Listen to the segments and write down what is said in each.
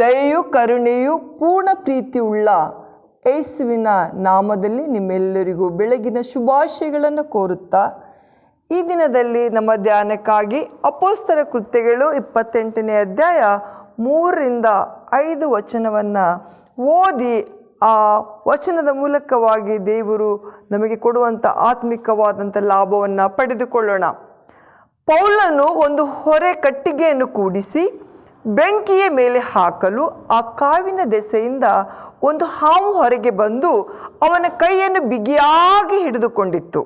ದಯೆಯು ಕರುಣೆಯು ಪೂರ್ಣ ಪ್ರೀತಿಯುಳ್ಳ ಯೇಸುವಿನ ನಾಮದಲ್ಲಿ ನಿಮ್ಮೆಲ್ಲರಿಗೂ ಬೆಳಗಿನ ಶುಭಾಶಯಗಳನ್ನು ಕೋರುತ್ತಾ, ಈ ದಿನದಲ್ಲಿ ನಮ್ಮ ಧ್ಯಾನಕ್ಕಾಗಿ ಅಪೋಸ್ತರ ಕೃತ್ಯಗಳು ಇಪ್ಪತ್ತೆಂಟನೇ ಅಧ್ಯಾಯ ಮೂರರಿಂದ ಐದು ವಚನವನ್ನು ಓದಿ, ಆ ವಚನದ ಮೂಲಕವಾಗಿ ದೇವರು ನಮಗೆ ಕೊಡುವಂಥ ಆತ್ಮಿಕವಾದಂಥ ಲಾಭವನ್ನು ಪಡೆದುಕೊಳ್ಳೋಣ. ಪೌಲನು ಒಂದು ಹೊರೆ ಕಟ್ಟಿಗೆಯನ್ನು ಕೂಡಿಸಿ ಬೆಂಕಿಯ ಮೇಲೆ ಹಾಕಲು ಆ ಕಾವಿನ ದೆಸೆಯಿಂದ ಒಂದು ಹಾವು ಹೊರಗೆ ಬಂದು ಅವನ ಕೈಯನ್ನು ಬಿಗಿಯಾಗಿ ಹಿಡಿದುಕೊಂಡಿತ್ತು.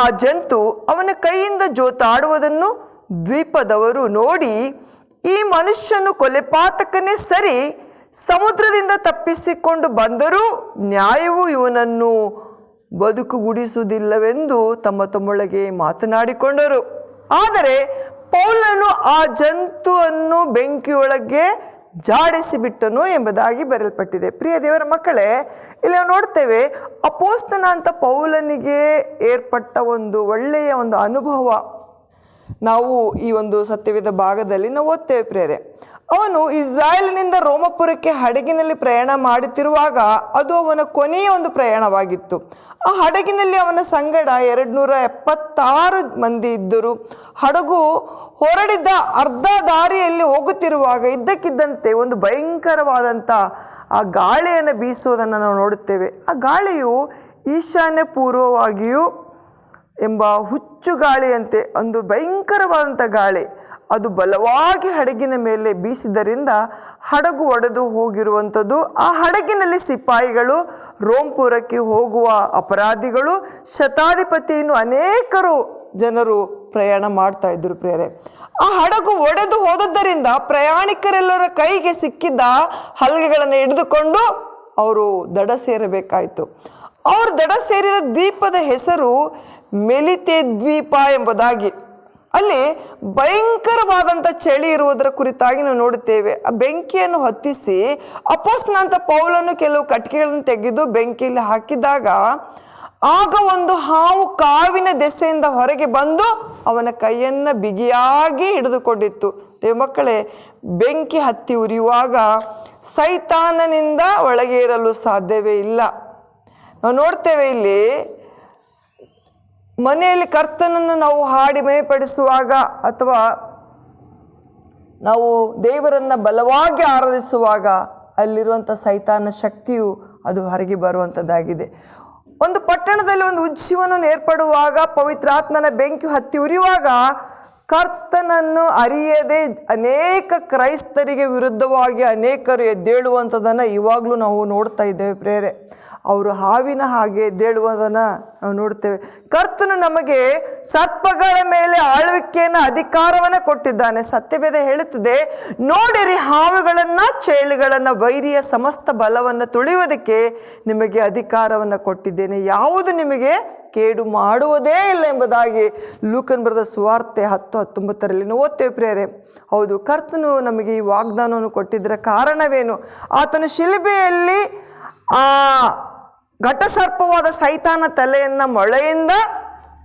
ಆ ಜಂತು ಅವನ ಕೈಯಿಂದ ಜೋತಾಡುವುದನ್ನು ದ್ವೀಪದವರು ನೋಡಿ, ಈ ಮನುಷ್ಯನು ಕೊಲೆಪಾತಕನೇ ಸರಿ, ಸಮುದ್ರದಿಂದ ತಪ್ಪಿಸಿಕೊಂಡು ಬಂದರೂ ನ್ಯಾಯವು ಇವನನ್ನು ಬದುಕುಗುಡಿಸುವುದಿಲ್ಲವೆಂದು ತಮ್ಮ ತಮ್ಮೊಳಗೆ ಮಾತನಾಡಿಕೊಂಡರು. ಆದರೆ ಪೌಲನು ಆ ಜಂತುವನ್ನು ಬೆಂಕಿಯೊಳಗೆ ಜಾಡಿಸಿಬಿಟ್ಟನು ಎಂಬುದಾಗಿ ಬರೆಯಲ್ಪಟ್ಟಿದೆ. ಪ್ರಿಯ ದೇವರ ಮಕ್ಕಳೇ, ಇಲ್ಲಿ ನಾವು ನೋಡ್ತೇವೆ ಅಪೋಸ್ತನ ಅಂತ ಪೌಲನಿಗೆ ಏರ್ಪಟ್ಟ ಒಂದು ಒಳ್ಳೆಯ ಒಂದು ಅನುಭವ ನಾವು ಈ ಒಂದು ಸತ್ಯವಿದ ಭಾಗದಲ್ಲಿ ನಾವು ಓದ್ತೇವೆ ಪ್ರೇರೆ ಅವನು ಇಸ್ರಾಯೇಲಿನಿಂದ ರೋಮಪುರಕ್ಕೆ ಹಡಗಿನಲ್ಲಿ ಪ್ರಯಾಣ ಮಾಡುತ್ತಿರುವಾಗ ಅದು ಅವನ ಕೊನೆಯ ಒಂದು ಪ್ರಯಾಣವಾಗಿತ್ತು. ಆ ಹಡಗಿನಲ್ಲಿ ಅವನ ಸಂಗಡ ಎರಡು ನೂರ ಎಪ್ಪತ್ತಾರು ಮಂದಿ ಇದ್ದರು. ಹಡಗು ಹೊರಡಿದ್ದ ಅರ್ಧ ದಾರಿಯಲ್ಲಿ ಹೋಗುತ್ತಿರುವಾಗ ಇದ್ದಕ್ಕಿದ್ದಂತೆ ಒಂದು ಭಯಂಕರವಾದಂಥ ಆ ಗಾಳಿಯನ್ನು ಬೀಸುವುದನ್ನು ನಾವು ನೋಡುತ್ತೇವೆ. ಆ ಗಾಳಿಯು ಈಶಾನ್ಯ ಪೂರ್ವವಾಗಿಯೂ ಎಂಬ ಹುಚ್ಚು ಗಾಳಿಯಂತೆ ಒಂದು ಭಯಂಕರವಾದಂಥ ಗಾಳಿ. ಅದು ಬಲವಾಗಿ ಹಡಗಿನ ಮೇಲೆ ಬೀಸಿದ್ದರಿಂದ ಹಡಗು ಒಡೆದು ಹೋಗಿರುವಂಥದ್ದು. ಆ ಹಡಗಿನಲ್ಲಿ ಸಿಪಾಯಿಗಳು, ರೋಂಪುರಕ್ಕೆ ಹೋಗುವ ಅಪರಾಧಿಗಳು, ಶತಾಧಿಪತಿಯನ್ನು ಅನೇಕರು ಜನರು ಪ್ರಯಾಣ ಮಾಡ್ತಾ ಇದ್ದರು ಪ್ರೇರೆ ಆ ಹಡಗು ಒಡೆದು ಹೋದದ್ದರಿಂದ ಪ್ರಯಾಣಿಕರೆಲ್ಲರ ಕೈಗೆ ಸಿಕ್ಕಿದ್ದ ಹಲಗೆಗಳನ್ನು ಹಿಡಿದುಕೊಂಡು ಅವರು ದಡ ಸೇರಬೇಕಾಯಿತು. ಅವರು ದಡ ಸೇರಿದ ದ್ವೀಪದ ಹೆಸರು ಮೆಲಿತೆ ದ್ವೀಪ ಎಂಬುದಾಗಿ. ಅಲ್ಲಿ ಭಯಂಕರವಾದಂಥ ಚಳಿ ಇರುವುದರ ಕುರಿತಾಗಿ ನಾವು ನೋಡುತ್ತೇವೆ. ಆ ಬೆಂಕಿಯನ್ನು ಹೊತ್ತಿಸಿ ಅಪೋಸ್ತನಂತ ಪೌಲನ್ನು ಕೆಲವು ಕಟ್ಟಿಗೆಗಳನ್ನು ತೆಗೆದು ಬೆಂಕಿಯಲ್ಲಿ ಹಾಕಿದಾಗ ಆಗ ಒಂದು ಹಾವು ಕಾವಿನ ದೆಸೆಯಿಂದ ಹೊರಗೆ ಬಂದು ಅವನ ಕೈಯನ್ನು ಬಿಗಿಯಾಗಿ ಹಿಡಿದುಕೊಂಡಿತ್ತು. ಮಕ್ಕಳೇ, ಬೆಂಕಿ ಹತ್ತಿ ಉರಿಯುವಾಗ ಸೈತಾನನಿಂದ ಒಳಗೆ ಇರಲು ಸಾಧ್ಯವೇ ಇಲ್ಲ. ನಾವು ನೋಡ್ತೇವೆ ಇಲ್ಲಿ, ಮನೆಯಲ್ಲಿ ಕರ್ತನನ್ನು ನಾವು ಹಾಡಿ ಮೇಪಡಿಸುವಾಗ ಅಥವಾ ನಾವು ದೇವರನ್ನು ಬಲವಾಗಿ ಆರಾಧಿಸುವಾಗ ಅಲ್ಲಿರುವಂಥ ಸೈತಾನ ಶಕ್ತಿಯು ಅದು ಹೊರಗೆ ಬರುವಂಥದ್ದಾಗಿದೆ. ಒಂದು ಪಟ್ಟಣದಲ್ಲಿ ಒಂದು ಉಜ್ಜೀವನ ಏರ್ಪಡುವಾಗ ಪವಿತ್ರಾತ್ಮನ ಬೆಂಕಿ ಹತ್ತಿ ಉರಿಯುವಾಗ ಕರ್ತನನ್ನು ಅರಿಯದೆ ಅನೇಕ ಕ್ರೈಸ್ತರಿಗೆ ವಿರುದ್ಧವಾಗಿ ಅನೇಕರು ಎದ್ದೇಳುವಂಥದ್ದನ್ನು ಇವಾಗಲೂ ನಾವು ನೋಡ್ತಾ ಇದ್ದೇವೆ ಪ್ರೇರೆ. ಅವರು ಹಾವಿನ ಹಾಗೆ ಎದ್ದೇಳುವುದನ್ನು ನಾವು ನೋಡ್ತೇವೆ. ಕರ್ತನು ನಮಗೆ ಸರ್ಪಗಳ ಮೇಲೆ ಆಳ್ವಿಕೆಯನ್ನು ಅಧಿಕಾರವನ್ನು ಕೊಟ್ಟಿದ್ದಾನೆ. ಸತ್ಯವೇದ ಹೇಳುತ್ತದೆ, ನೋಡಿರಿ ಹಾವುಗಳನ್ನು ಚೇಳುಗಳನ್ನು, ವೈರಿಯ ಸಮಸ್ತ ಬಲವನ್ನು ತುಳಿಯುವುದಕ್ಕೆ ನಿಮಗೆ ಅಧಿಕಾರವನ್ನು ಕೊಟ್ಟಿದ್ದೇನೆ. ಯಾವುದು ನಿಮಗೆ ಕೇಡು ಮಾಡುವುದೇ ಇಲ್ಲ ಎಂಬುದಾಗಿ ಲೂಕನ್ ಬರೆದ ಸುವಾರ್ತೆ ಹತ್ತು ಹತ್ತೊಂಬತ್ತರಲ್ಲಿ. ನಾವು ಓದ್ತೇವೆ ಪ್ರೇರೆ ಹೌದು, ಕರ್ತನು ನಮಗೆ ಈ ವಾಗ್ದಾನವನ್ನು ಕೊಟ್ಟಿದ್ದರ ಕಾರಣವೇನು? ಆತನು ಶಿಲ್ಬೆಯಲ್ಲಿ ಆ ಘಟಸರ್ಪವಾದ ಸೈತಾನ ತಲೆಯನ್ನು ಮೊಳೆಯಿಂದ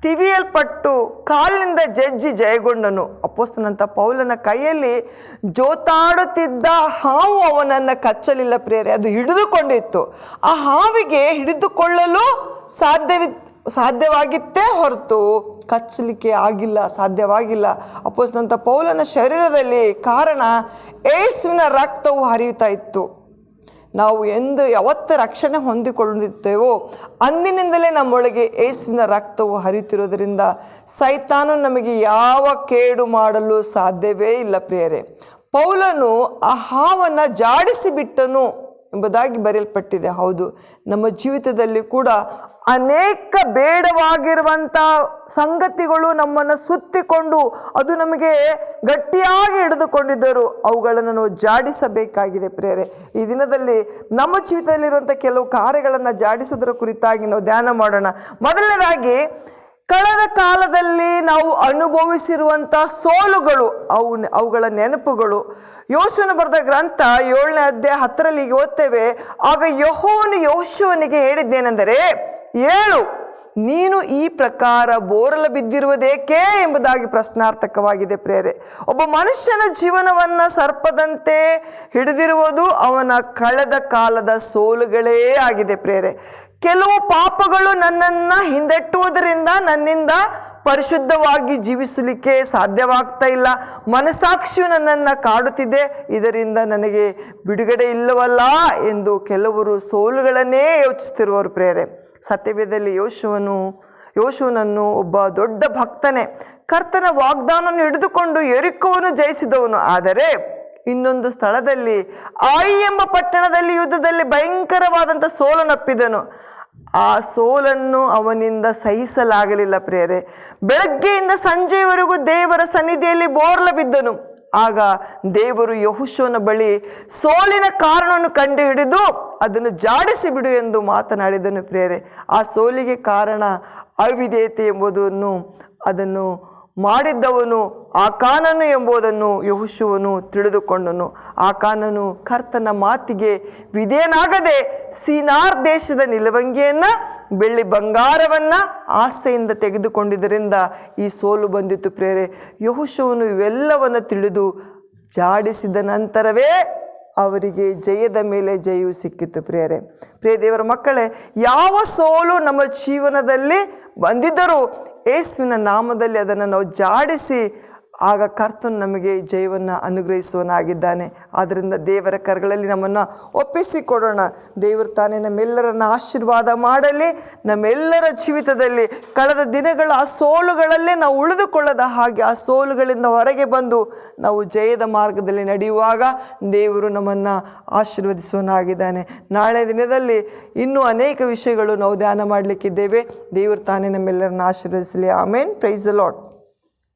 ತಿವಿಯಲ್ಪಟ್ಟು ಕಾಲಿನಿಂದ ಜಜ್ಜಿ ಜಯಗೊಂಡನು. ಅಪ್ಪೋಸ್ತನಂತ ಪೌಲನ ಕೈಯಲ್ಲಿ ಜೋತಾಡುತ್ತಿದ್ದ ಹಾವು ಅವನನ್ನು ಕಚ್ಚಲಿಲ್ಲ ಪ್ರೇರೆ ಅದು ಹಿಡಿದುಕೊಂಡಿತ್ತು. ಆ ಹಾವಿಗೆ ಹಿಡಿದುಕೊಳ್ಳಲು ಸಾಧ್ಯವಿ ಸಾಧ್ಯವಾಗಿತ್ತೇ ಹೊರತು ಕಚ್ಚಲಿಕ್ಕೆ ಆಗಿಲ್ಲ, ಸಾಧ್ಯವಾಗಿಲ್ಲ. ಅಪ್ಪೋಸ್ತನಂತ ಪೌಲನ ಶರೀರದಲ್ಲಿ ಕಾರಣ ಏಸುವಿನ ರಕ್ತವು ಹರಿಯುತ್ತಾ ಇತ್ತು. ನಾವು ಎಂದು ಯಾವತ್ತ ರಕ್ಷಣೆ ಹೊಂದಿಕೊಳ್ಳುತ್ತೇವೋ ಅಂದಿನಿಂದಲೇ ನಮ್ಮೊಳಗೆ ಏಸುವಿನ ರಕ್ತವು ಹರಿಯುತ್ತಿರೋದರಿಂದ ಸೈತಾನು ನಮಗೆ ಯಾವ ಕೇಡು ಮಾಡಲು ಸಾಧ್ಯವೇ ಇಲ್ಲ ಪ್ರಿಯರೇ. ಪೌಲನು ಆ ಹಾವನ್ನು ಜಾಡಿಸಿ ಬಿಟ್ಟನು ಎಂಬುದಾಗಿ ಬರೆಯಲ್ಪಟ್ಟಿದೆ. ಹೌದು, ನಮ್ಮ ಜೀವಿತದಲ್ಲಿ ಕೂಡ ಅನೇಕ ಬೇಡವಾಗಿರುವಂಥ ಸಂಗತಿಗಳು ನಮ್ಮನ್ನು ಸುತ್ತಿಕೊಂಡು ಅದು ನಮಗೆ ಗಟ್ಟಿಯಾಗಿ ಹಿಡಿದುಕೊಂಡಿದ್ದರು ಅವುಗಳನ್ನು ನಾವು ಜಾಡಿಸಬೇಕಾಗಿದೆ ಪ್ರೇರೆ ಈ ದಿನದಲ್ಲಿ ನಮ್ಮ ಜೀವಿತದಲ್ಲಿರುವಂಥ ಕೆಲವು ಕಾರ್ಯಗಳನ್ನು ಜಾಡಿಸೋದರ ಕುರಿತಾಗಿ ನಾವು ಧ್ಯಾನ ಮಾಡೋಣ. ಮೊದಲನೇದಾಗಿ ಕಳೆದ ಕಾಲದಲ್ಲಿ ನಾವು ಅನುಭವಿಸಿರುವಂಥ ಸೋಲುಗಳು ಅವು ಅವುಗಳ ನೆನಪುಗಳು. ಯೋಶುವನ ಬರೆದ ಗ್ರಂಥ ಏಳನೇ ಅಧ್ಯಾಯ ಹತ್ತರಲ್ಲಿ ಓದ್ತೇವೆ, ಆಗ ಯಹೋನು ಯೋಶುವನಿಗೆ ಹೇಳಿದ್ದೇನೆಂದರೆ, ಏಳು ನೀನು ಈ ಪ್ರಕಾರ ಬೋರಲ ಬಿದ್ದಿರುವುದೇಕೆ ಎಂಬುದಾಗಿ ಪ್ರಶ್ನಾರ್ಥಕವಾಗಿದೆ ಪ್ರೇರೆ. ಒಬ್ಬ ಮನುಷ್ಯನ ಜೀವನವನ್ನು ಸರ್ಪದಂತೆ ಹಿಡಿದಿರುವುದು ಅವನ ಕಳೆದ ಕಾಲದ ಸೋಲುಗಳೇ ಆಗಿದೆ ಪ್ರೇರೆ. ಕೆಲವು ಪಾಪಗಳು ನನ್ನನ್ನು ಹಿಂದೆಟ್ಟುವುದರಿಂದ ನನ್ನಿಂದ ಪರಿಶುದ್ಧವಾಗಿ ಜೀವಿಸಲಿಕ್ಕೆ ಸಾಧ್ಯವಾಗ್ತಾ ಇಲ್ಲ. ಮನಸಾಕ್ಷಿಯು ನನ್ನನ್ನು ಕಾಡುತ್ತಿದೆ, ಇದರಿಂದ ನನಗೆ ಬಿಡುಗಡೆ ಇಲ್ಲವಲ್ಲ ಎಂದು ಕೆಲವರು ಸೋಲುಗಳನ್ನೇ ಯೋಚಿಸ್ತಿರುವರು ಪ್ರೇರೆ. ಸತ್ಯವೇದದಲ್ಲಿ ಯೋಶುವನು, ಯೋಶುವನನ್ನು ಒಬ್ಬ ದೊಡ್ಡ ಭಕ್ತನೇ, ಕರ್ತನ ವಾಗ್ದಾನವನ್ನು ಹಿಡಿದುಕೊಂಡು ಎರಿಕೋವನ್ನು ಜಯಿಸಿದವನು. ಆದರೆ ಇನ್ನೊಂದು ಸ್ಥಳದಲ್ಲಿ, ಆಯಿ ಎಂಬ ಪಟ್ಟಣದಲ್ಲಿ ಯುದ್ಧದಲ್ಲಿ ಭಯಂಕರವಾದಂಥ ಸೋಲನಪ್ಪಿದನು ಆ ಸೋಲನ್ನು ಅವನಿಂದ ಸಹಿಸಲಾಗಲಿಲ್ಲ ಪ್ರೇರೆ ಬೆಳಗ್ಗೆಯಿಂದ ಸಂಜೆಯವರೆಗೂ ದೇವರ ಸನ್ನಿಧಿಯಲ್ಲಿ ಬೋರ್ಲ ಬಿದ್ದನು. ಆಗ ದೇವರು ಯಹುಶುವನ ಬಳಿ ಸೋಲಿನ ಕಾರಣವನ್ನು ಕಂಡುಹಿಡಿದು ಅದನ್ನು ಜಾಡಿಸಿ ಬಿಡು ಎಂದು ಮಾತನಾಡಿದನು ಪ್ರೇರೆ ಆ ಸೋಲಿಗೆ ಕಾರಣ ಅವಿಧೇಯತೆ ಎಂಬುದನ್ನು, ಅದನ್ನು ಮಾಡಿದ್ದವನು ಆ ಕಾನನು ಎಂಬುದನ್ನು ಯಹುಶುವನು ತಿಳಿದುಕೊಂಡನು. ಆ ಕಾನನು ಕರ್ತನ ಮಾತಿಗೆ ವಿಧೇನಾಗದೆ ಸೀನಾರ್ ದೇಶದ ನಿಲವಂಗಿಯನ್ನು, ಬೆಳ್ಳಿ ಬಂಗಾರವನ್ನು ಆಸೆಯಿಂದ ತೆಗೆದುಕೊಂಡಿದ್ದರಿಂದ ಈ ಸೋಲು ಬಂದಿತು ಪ್ರೇರೆ ಯಹುಶುವನು ಇವೆಲ್ಲವನ್ನು ತಿಳಿದು ಜಾಡಿಸಿದ ನಂತರವೇ ಅವರಿಗೆ ಜಯದ ಮೇಲೆ ಜಯವು ಸಿಕ್ಕಿತು ಪ್ರಿಯರೇ. ಪ್ರಿಯ ದೇವರ ಮಕ್ಕಳೇ, ಯಾವ ಸೋಲು ನಮ್ಮ ಜೀವನದಲ್ಲಿ ಬಂದಿದ್ದರೂ ಯೇಸುವಿನ ನಾಮದಲ್ಲಿ ಅದನ್ನು ನಾವು ಜಾಡಿಸಿ ಆಗ ಕರ್ತನು ನಮಗೆ ಜಯವನ್ನು ಅನುಗ್ರಹಿಸುವನಾಗಿದ್ದಾನೆ ಆದ್ದರಿಂದ ದೇವರ ಕರಗಳಲ್ಲಿ ನಮ್ಮನ್ನು ಒಪ್ಪಿಸಿಕೊಡೋಣ. ದೇವರು ತಾನೇ ನಮ್ಮೆಲ್ಲರನ್ನು ಆಶೀರ್ವಾದ ಮಾಡಲಿ. ನಮ್ಮೆಲ್ಲರ ಜೀವಿತದಲ್ಲಿ ಕಳೆದ ದಿನಗಳ ಆ ಸೋಲುಗಳಲ್ಲೇ ನಾವು ಉಳಿದುಕೊಳ್ಳದ ಹಾಗೆ ಆ ಸೋಲುಗಳಿಂದ ಹೊರಗೆ ಬಂದು ನಾವು ಜಯದ ಮಾರ್ಗದಲ್ಲಿ ನಡೆಯುವಾಗ ದೇವರು ನಮ್ಮನ್ನು ಆಶೀರ್ವದಿಸುವನಾಗಿದ್ದಾನೆ ನಾಳೆ ದಿನದಲ್ಲಿ ಇನ್ನೂ ಅನೇಕ ವಿಷಯಗಳು ನಾವು ಧ್ಯಾನ ಮಾಡಲಿಕ್ಕಿದ್ದೇವೆ. ದೇವರು ತಾನೇ ನಮ್ಮೆಲ್ಲರನ್ನು ಆಶೀರ್ವದಿಸಲಿ. ಆಮೇನ್. Praise Lord